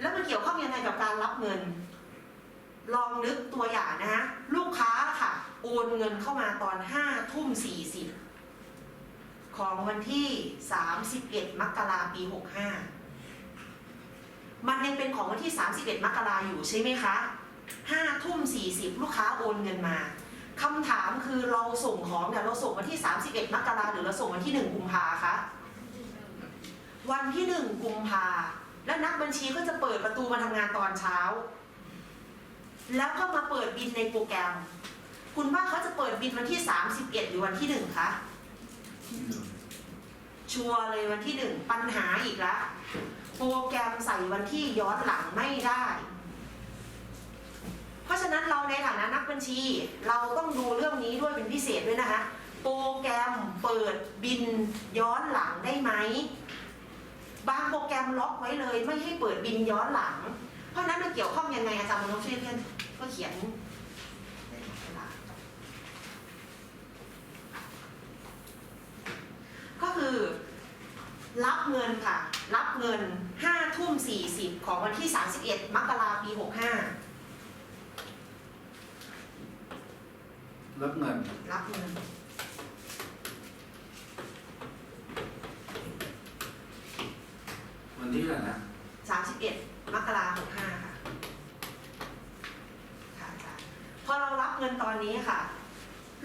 แล้วมันเกี่ยวข้องยังไงกับการรับเงิน ลองนึกตัวอย่างนะฮะลูกค้าค่ะ โอนเงินเข้ามาตอนห้าทุ่มสี่สิบของวันที่สามสิบเอ็ดมกราปีหกห้ามันยังเป็นของวันที่สามสิบเอ็ดมกราอยู่ใช่ไหมคะห้าทุ่มสี่สิบลูกค้าโอนเงินมาคำถามคือเราส่งของเนี่ยเราส่งวันที่ 31 มกราหรือเราส่งวันที่ 1 กุมภาคะ วันที่ 1 กุมภา แล้วนักบัญชีก็จะเปิดประตูมาทำงานตอนเช้า แล้วก็มาเปิดบินในโปรแกรม คุณว่าเขาจะเปิดบินวันที่ 31 หรือวันที่1คะชัวร์เลยวันที่1ปัญหาอีกแล้วโปรแกรมใส่วันที่ย้อนหลังไม่ได้ เพราะฉะนั้นเราในฐานะนักบัญชี เราต้องดูเรื่องนี้ด้วยเป็นพิเศษด้วยนะคะ โปรแกรมเปิดบินย้อนหลังได้ไหม บางโปรแกรมล็อกไว้เลย ไม่ให้เปิดบินย้อนหลัง เพราะฉะนั้นมันเกี่ยวข้องยังไงอาจารย์มนพช่วยเพื่อนก็เขียนในกระดาษก็คือรับเงินค่ะ รับเงิน5ทุ่ม40 ของวันที่ 31 มกราปี 65 รับเงิน รับเงิน วันที่อะไหรนะ31มกราคม65ค่ะค่ะอาจารย์พอเรารับเงินตอนนี้ค่ะ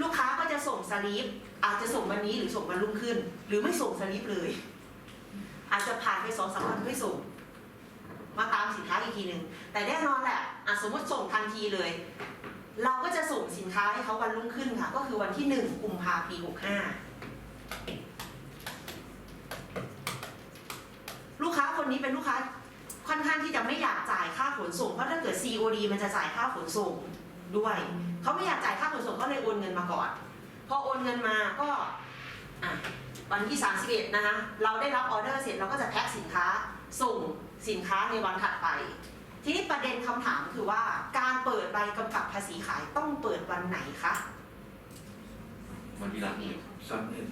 ลูกค้าก็จะส่งสลิปอาจจะส่งวันนี้หรือส่งวันรุ่งขึ้น หรือไม่ส่งสลิปเลย อาจจะผ่านไปสองสามวันไม่ส่ง มาตามสินค้าอีกทีหนึ่งแต่แน่นอนแหละอะสมมติส่งทันทีเลย เราก็จะส่งสินค้าให้เขาวันรุ่งขึ้นค่ะ ก็คือวันที่หนึ่งกุมภาพันธ์ปีหกห้า ลูก ค้าคนนี้เป็นลูกค้าค่อนข้างที่จะไม่อยากจ่ายค่าขนส่ง เพราะถ้าเกิด COD มันจะจ่ายค่าขนส่งด้วย เขาไม่อยากจ่ายค่าขนส่งก็เลยโอนเงินมาก่อน พอโอนเงินมาก็อะวันที่ 31 นะคะ เราได้รับออเดอร์เสร็จเราก็จะแพ็คสินค้า ส่งสินค้าในวันถัดไป ทีนี้ประเด็นคำถามคือว่าการเปิดใบกำกับภาษีขายต้องเปิดวันไหนคะ วันที่รับเงินสามเอ็ดต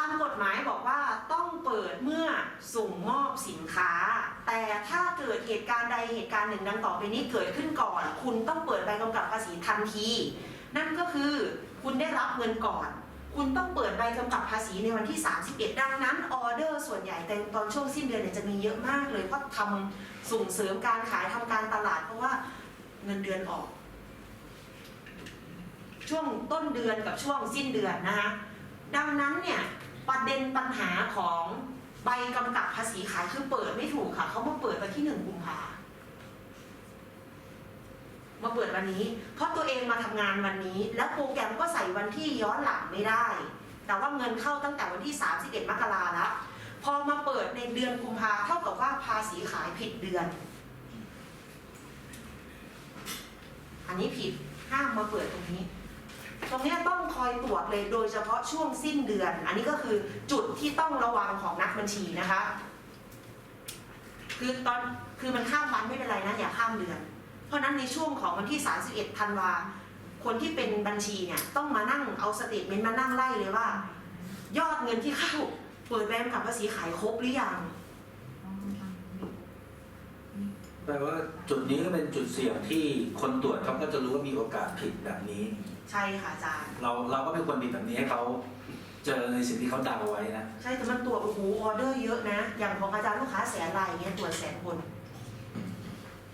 ามกฎหมายบอกว่าต้องเปิดเมื่อส่งมอบสินค้า แต่ถ้าเกิดเหตุการณ์ใดเหตุการณ์หนึ่งดังต่อไปนี้เกิดขึ้นก่อน คุณต้องเปิดใบกำกับภาษีทันที นั่นก็คือคุณได้รับเงินก่อน คุณต้องเปิดใบกำกับภาษีในวันที่ 31 ดังนั้นออเดอร์ส่วนใหญ่แต่ตอนช่วงสิ้นเดือนเนี่ยจะมีเยอะมากเลยเพราะทำส่งเสริมการขายทำการตลาดเพราะว่าเงินเดือนออก ช่วงต้นเดือนกับช่วงสิ้นเดือนนะคะดังนั้นเนี่ย ประเด็นปัญหาของใบกำกับภาษีขายคือเปิดไม่ถูกค่ะเขามาเปิดวันที่หนึ่งกุมภามาเปิดวันนี้ เพราะตัวเองมาทำงานวันนี้ แล้วโปรแกรมก็ใส่วันที่ย้อนหลังไม่ได้ แต่ว่าเงินเข้าตั้งแต่วันที่ 31 มกราแล้วพอมาเปิดในเดือนกุมภาเท่ากับว่าภาษีขายผิดเดือน อันนี้ผิดห้ามมาเปิดตรงนี้ ตรงนี้ต้องคอยตรวจเลยโดยเฉพาะช่วงสิ้นเดือน อันนี้ก็คือจุดที่ต้องระวังของนักบัญชีนะคะ คือตอนคือมันข้ามวันไม่เป็นไรนะอย่าข้ามเดือน เพราะนั้นในช่วงของวันที่ 31ธันวาคนที่เป็นบัญชีเนี่ยต้องมานั่งเอาสเตทเมนต์มานั่งไล่เลยว่า ยอดเงินที่เข้าเปิดแบงก์กับภาษีขายครบหรือยัง แปลว่าจุดนี้ก็เป็นจุดเสี่ยงที่คนตรวจเขาก็จะรู้ว่ามีโอกาสผิดแบบนี้ ใช่ค่ะอาจารย์ เราเราก็ไม่ควรผิดแบบนี้ให้เขาเจอในสิ่งที่เขาเดาไว้นะ ใช่แต่มันตรวจโอ้โหออเดอร์เยอะนะ อย่างของอาจารย์ลูกค้าแสนรายเงี้ยตรวจแสนคน